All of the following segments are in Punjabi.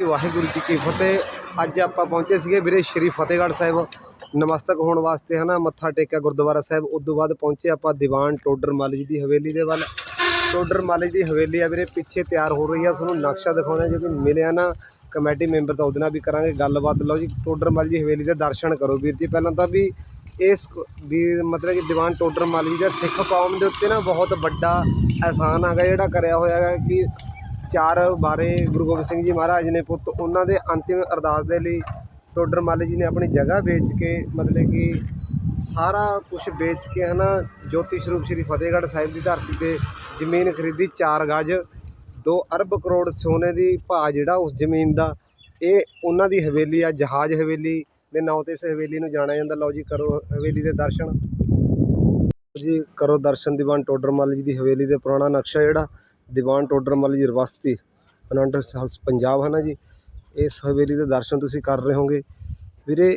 ਵਾਹਿਗੁਰੂ ਜੀ ਕੀ ਫਤਿਹ। ਅੱਜ ਆਪਾਂ ਪਹੁੰਚੇ ਸੀਗੇ ਵੀਰੇ ਸ਼੍ਰੀ ਫਤਿਹਗੜ੍ਹ ਸਾਹਿਬ। ਨਮਸਤਕ ਹੋਣ ਵਾਸਤੇ ਹਨਾ, ਮੱਥਾ ਟੇਕਿਆ ਗੁਰਦੁਆਰਾ ਸਾਹਿਬ। ਉਸ ਤੋਂ ਬਾਅਦ ਪਹੁੰਚੇ ਆਪਾਂ ਦੀਵਾਨ ਟੋਡਰ ਮੱਲ ਜੀ ਦੀ ਹਵੇਲੀ ਦੇ ਵੱਲ। ਟੋਡਰ ਮੱਲ ਜੀ ਦੀ ਹਵੇਲੀ ਆ ਵੀਰੇ, ਪਿੱਛੇ ਤਿਆਰ ਹੋ ਰਹੀ ਆ। ਤੁਹਾਨੂੰ ਨਕਸ਼ਾ ਦਿਖਾਉਣਾ, ਜੇ ਕੋਈ ਮਿਲਿਆ ਨਾ, ਕਮੇਟੀ ਮੈਂਬਰ ਤਾਂ ਉਹਦੇ ਨਾਲ ਵੀ ਕਰਾਂਗੇ ਗੱਲਬਾਤ। ਲਓ ਜੀ, ਟੋਡਰ ਮੱਲ ਜੀ ਹਵੇਲੀ ਦੇ ਦਰਸ਼ਨ ਕਰੋ ਵੀਰ ਜੀ। ਪਹਿਲਾਂ ਤਾਂ ਵੀ ਇਸ ਵੀ ਮਤਲਬ ਕਿ ਦੀਵਾਨ ਟੋਡਰ ਮੱਲ ਜੀ ਦਾ ਸਿੱਖ ਕੌਮ ਦੇ ਉੱਤੇ ਨਾ ਬਹੁਤ ਵੱਡਾ ਅਹਿਸਾਨ ਹੈਗਾ ਜਿਹੜਾ ਕਰਿਆ ਹੋਇਆ ਹੈਗਾ ਕਿ ਚਾਰ ਬਾਰੇ ਗੁਰੂ ਗੋਬਿੰਦ ਸਿੰਘ ਜੀ ਮਹਾਰਾਜ ਨੇ ਪੁੱਤ ਉਹਨਾਂ ਦੇ ਅੰਤਿਮ ਅਰਦਾਸ ਦੇ ਲਈ ਟੋਡਰ ਮੱਲ ਜੀ ਨੇ ਆਪਣੀ ਜਗ੍ਹਾ ਵੇਚ ਕੇ ਮਤਲਬ ਕਿ ਸਾਰਾ ਕੁਝ ਵੇਚ ਕੇ ਹਨਾ, ਜੋਤੀ ਸਰੂਪ ਸ਼੍ਰੀ ਫਤਿਹਗੜ੍ਹ ਸਾਹਿਬ ਦੀ ਧਰਤੀ ਤੇ ਜ਼ਮੀਨ ਖਰੀਦੀ 4 ਗਜ 2 ਅਰਬ ਕਰੋੜ ਸੋਨੇ ਦੀ ਭਾਅ ਜਿਹੜਾ ਉਸ ਜ਼ਮੀਨ ਦਾ, ਇਹ ਉਹਨਾਂ ਦੀ ਹਵੇਲੀ ਆ, ਜਹਾਜ਼ ਹਵੇਲੀ ਦੇ ਨਾਂ ਤੇ ਇਸ ਹਵੇਲੀ ਨੂੰ ਜਾਣਿਆ ਜਾਂਦਾ। ਲਓ ਜੀ, ਕਰੋ ਹਵੇਲੀ ਦੇ ਦਰਸ਼ਨ। ਜੀ, ਕਰੋ ਦਰਸ਼ਨ ਦੀਵਾਨ ਟੋਡਰ ਮੱਲ ਜੀ ਦੀ ਹਵੇਲੀ ਦੇ ਪੁਰਾਣਾ ਨਕਸ਼ਾ ਜਿਹੜਾ ਦੀਵਾਨ ਟੋਡਰ ਮੱਲ ਜੀ ਰਵਸਤੀ ਅਨੰਦ ਹਾਊਸ ਪੰਜਾਬ ਹੈ ਨਾ ਜੀ? ਇਸ ਹਵੇਲੀ ਦੇ ਦਰਸ਼ਨ ਤੁਸੀਂ ਕਰ ਰਹੇ ਹੋਗੇ। ਵੀਰੇ,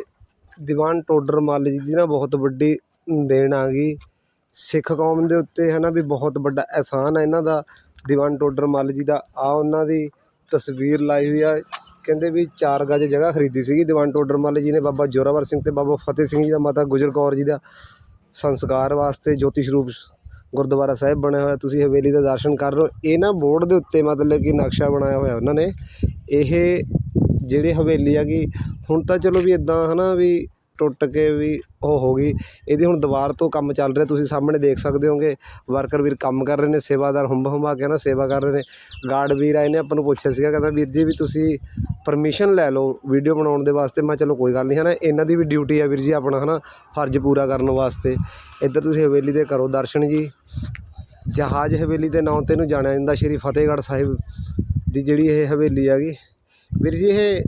ਦੀਵਾਨ ਟੋਡਰ ਮੱਲ ਜੀ ਦੀ ਨਾ ਬਹੁਤ ਵੱਡੀ ਦੇਣ ਆ ਗਈ। ਸਿੱਖ ਕੌਮ ਦੇ ਉੱਤੇ ਹੈ ਨਾ ਵੀ ਬਹੁਤ ਵੱਡਾ ਅਹਿਸਾਨ ਹੈ ਇਹਨਾਂ ਦਾ। ਦੀਵਾਨ ਟੋਡਰ ਮੱਲ ਜੀ ਦਾ ਆ ਉਹਨਾਂ ਦੀ ਤਸਵੀਰ ਲਾਈ ਹੋਈ ਆ। ਕਹਿੰਦੇ ਵੀ 4 ਗਜ ਜਗ੍ਹਾ ਖਰੀਦੀ ਸੀਗੀ ਦੀਵਾਨ ਟੋਡਰ ਮੱਲ ਜੀ ਨੇ, ਬਾਬਾ ਜੋਰਾਵਰ ਸਿੰਘ ਤੇ ਬਾਬਾ ਫਤਿਹ ਸਿੰਘ ਜੀ ਦਾ, ਮਾਤਾ ਗੁਜਰ ਕੌਰ ਜੀ ਦਾ ਸੰਸਕਾਰ ਵਾਸਤੇ ਜੋਤੀ ਸਰੂਪ ਗੁਰਦੁਆਰਾ ਸਾਹਿਬ ਬਣਿਆ ਹੋਇਆ, ਤੁਸੀਂ ਹਵੇਲੀ ਦਾ ਦਰਸ਼ਨ ਕਰ ਰਹੇ ਹੋ। ਇਹ ਨਾ ਬੋਰਡ ਦੇ ਉੱਤੇ ਮਤਲਬ ਕਿ ਨਕਸ਼ਾ ਬਣਾਇਆ ਹੋਇਆ ਉਹਨਾਂ ਨੇ। ਇਹ ਜਿਹੜੀ ਹਵੇਲੀ ਹੈਗੀ ਹੁਣ ਤਾਂ ਚਲੋ ਵੀ ਇੱਦਾਂ ਹੈ ਨਾ ਵੀ ਟੁੱਟ ਕੇ ਵੀ ਉਹ ਹੋ ਗਈ। ਇਹਦੀ ਹੁਣ ਦੀਵਾਰ ਤੋਂ ਕੰਮ ਚੱਲ ਰਿਹਾ, ਤੁਸੀਂ ਸਾਹਮਣੇ ਦੇਖ ਸਕਦੇ ਹੋਗੇ, ਵਰਕਰ ਵੀਰ ਕੰਮ ਕਰ ਰਹੇ ਨੇ, ਸੇਵਾਦਾਰ ਹੁੰਬ ਹੁੰਬਾ ਕੇ ਨਾ ਸੇਵਾ ਕਰ ਰਹੇ ਨੇ। ਗਾਰਡ ਵੀਰ ਆਏ ਨੇ, ਆਪਾਂ ਨੂੰ ਪੁੱਛਿਆ ਸੀਗਾ, ਕਹਿੰਦਾ ਵੀਰ ਜੀ ਵੀ ਤੁਸੀਂ ਪਰਮਿਸ਼ਨ ਲੈ ਲਓ ਵੀਡੀਓ ਬਣਾਉਣ ਦੇ ਵਾਸਤੇ। ਮੈਂ ਚਲੋ ਕੋਈ ਗੱਲ ਨਹੀਂ ਹੈ ਨਾ ਇਹਨਾਂ ਦੀ ਵੀ ਡਿਊਟੀ ਆ ਵੀਰ ਜੀ ਆਪਣਾ ਹਨਾ ਫਰਜ਼ ਪੂਰਾ ਕਰਨ ਵਾਸਤੇ। ਇੱਧਰ ਤੁਸੀਂ ਹਵੇਲੀ ਦੇ ਕਰੋ ਦਰਸ਼ਨ ਜੀ। ਜਹਾਜ਼ ਹਵੇਲੀ ਦੇ ਨਾਂ ਤੇ ਇਹਨੂੰ ਜਾਣਿਆ ਜਾਂਦਾ ਸ਼੍ਰੀ ਫਤਿਹਗੜ੍ਹ ਸਾਹਿਬ ਦੀ ਜਿਹੜੀ ਇਹ ਹਵੇਲੀ ਹੈਗੀ। ਵੀਰ ਜੀ ਇਹ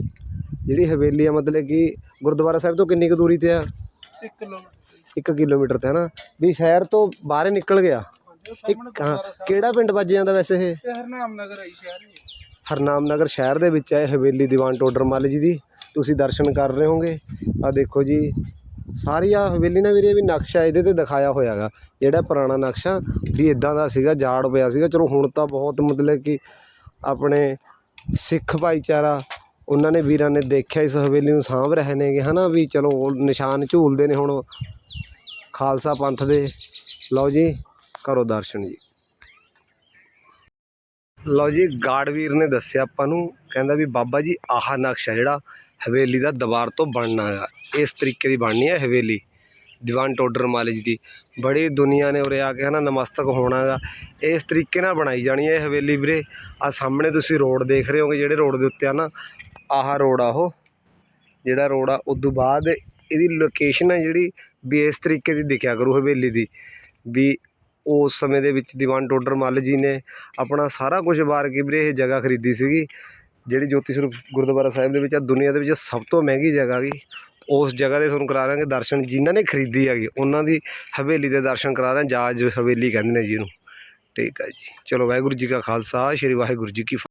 ਜਿਹੜੀ ਹਵੇਲੀ ਆ ਮਤਲਬ ਕਿ ਗੁਰਦੁਆਰਾ ਸਾਹਿਬ ਤੋਂ ਕਿੰਨੀ ਕੁ ਦੂਰੀ ਤੇ ਆ? 1 ਕਿਲੋਮੀਟਰ 1 ਕਿਲੋਮੀਟਰ ਤੇ ਹਨਾ। ਵੀ ਸ਼ਹਿਰ ਤੋਂ ਬਾਹਰ ਹੀ ਨਿਕਲ ਗਿਆ। ਹਾਂ ਕਿਹੜਾ ਪਿੰਡ ਵੱਜ ਜਾਂਦਾ ਵੈਸੇ ਇਹ? ਹਰਨਾਮ ਨਗਰ ਆਈ ਸ਼ਹਿਰ ਜੀ ਹਰਨਾਮ ਨਗਰ ਸ਼ਹਿਰ ਦੇ ਵਿੱਚ ਹੈ, ਹਵੇਲੀ ਦੀਵਾਨ ਟੋਡਰ ਮੱਲ ਜੀ ਦੀ। ਤੁਸੀਂ ਦਰਸ਼ਨ ਕਰ ਰਹੇ ਹੋਗੇ ਆ ਦੇਖੋ ਜੀ, ਸਾਰੀ ਆ ਹਵੇਲੀ ਨਾ ਵੀਰੇ, ਵੀ ਨਕਸ਼ਾ ਇਹਦੇ ਤੇ ਦਿਖਾਇਆ ਹੋਇਆ ਹੈਗਾ। ਜਿਹੜਾ ਪੁਰਾਣਾ ਨਕਸ਼ਾ, ਵੀ ਇਦਾਂ ਦਾ ਸੀਗਾ, ਜਾੜ ਪਿਆ ਸੀਗਾ। ਚਲੋ ਹੁਣ ਤਾਂ ਬਹੁਤ ਮਤਲਬ ਕਿ ਆਪਣੇ ਸਿੱਖ ਭਾਈਚਾਰਾ, ਉਹਨਾਂ ਨੇ ਵੀਰਾਂ ਨੇ ਦੇਖਿਆ ਇਸ ਹਵੇਲੀ ਨੂੰ, ਸਾਂਭ ਰਹੇ ਨੇਗੇ, ਹਨਾ? ਵੀ ਚਲੋ, ਉਹ ਨਿਸ਼ਾਨ ਝੂਲਦੇ ਨੇ ਹੁਣ ਖਾਲਸਾ ਪੰਥ ਦੇ। ਲਓ ਜੀ, ਕਰੋ ਦਰਸ਼ਨ ਜੀ। ਲਓ ਜੀ ਗਾੜਵੀਰ ਨੇ ਦੱਸਿਆ ਆਪਾਂ ਨੂੰ, ਕਹਿੰਦਾ ਵੀ ਬਾਬਾ ਜੀ, ਆਹ ਨਕਸ਼ਾ ਜਿਹੜਾ ਹਵੇਲੀ ਦਾ ਦੀਵਾਰ ਤੋਂ ਬਣਨਾ ਹੈਗਾ ਇਸ ਤਰੀਕੇ ਦੀ ਬਣਨੀ ਹੈ ਹਵੇਲੀ, ਦੀਵਾਨ ਟੋਡਰ ਮਾਲਜ ਦੀ। ਬੜੀ ਦੁਨੀਆ ਨੇ ਉਰੇ ਆ ਕੇ ਹਨਾ ਨਮਸਤਕ ਹੋਣਾ ਹੈਗਾ ਇਸ ਤਰੀਕੇ ਨਾਲ ਬਣਾਈ ਜਾਣੀ ਹੈ ਇਹ ਹਵੇਲੀ ਵੀਰੇ। ਆ ਸਾਹਮਣੇ ਤੁਸੀਂ ਰੋਡ ਦੇਖ ਰਹੇ ਹੋਗੇ, ਜਿਹੜੇ ਰੋਡ ਦੇ ਉੱਤੇ ਆ ਨਾ, ਆਹ ਰੋਡ ਆ ਉਹ, ਜਿਹੜਾ ਰੋਡ ਆ ਉਦੋਂ ਬਾਅਦ ਇਹਦੀ ਲੋਕੇਸ਼ਨ ਹੈ ਜਿਹੜੀ ਵੀ ਇਸ ਤਰੀਕੇ ਦੀ ਦਿਖਿਆ ਕਰੂ ਹਵੇਲੀ ਦੀ। ਵੀ ਉਸ ਸਮੇਂ ਦੇ ਵਿੱਚ ਦੀਵਾਨ ਟੋਡਰ ਮੱਲ ਜੀ ਨੇ ਆਪਣਾ ਸਾਰਾ ਕੁਝ ਵਾਰ ਕੇ ਵੀਰੇ ਇਹ ਜਗ੍ਹਾ ਖਰੀਦੀ ਸੀਗੀ। ਜਿਹੜੀ ਜੋਤੀ ਸਰੂਪ ਗੁਰਦੁਆਰਾ ਸਾਹਿਬ ਦੇ ਵਿੱਚ ਆ, ਦੁਨੀਆ ਦੇ ਵਿੱਚ ਸਭ ਤੋਂ ਮਹਿੰਗੀ ਜਗ੍ਹਾ ਗਈ ਉਸ ਜਗ੍ਹਾ ਦੇ ਤੁਹਾਨੂੰ ਕਰਾ ਦਾਂਗੇ ਦਰਸ਼ਨ ਜਿਨ੍ਹਾਂ ਨੇ ਖਰੀਦੀ ਹੈਗੀ। ਉਹਨਾਂ ਦੀ ਹਵੇਲੀ ਦੇ ਦਰਸ਼ਨ ਕਰਾ ਦਾਂ ਜਾਜ ਹਵੇਲੀ ਕਹਿੰਦੇ ਨੇ ਜੀ ਇਹਨੂੰ। ਠੀਕ ਹੈ ਜੀ। ਚਲੋ ਵਾਹਿਗੁਰੂ ਜੀ ਕਾ ਖਾਲਸਾ, ਸ਼੍ਰੀ ਵਾਹਿਗੁਰੂ ਜੀ ਕੀ ਫਤਿਹ।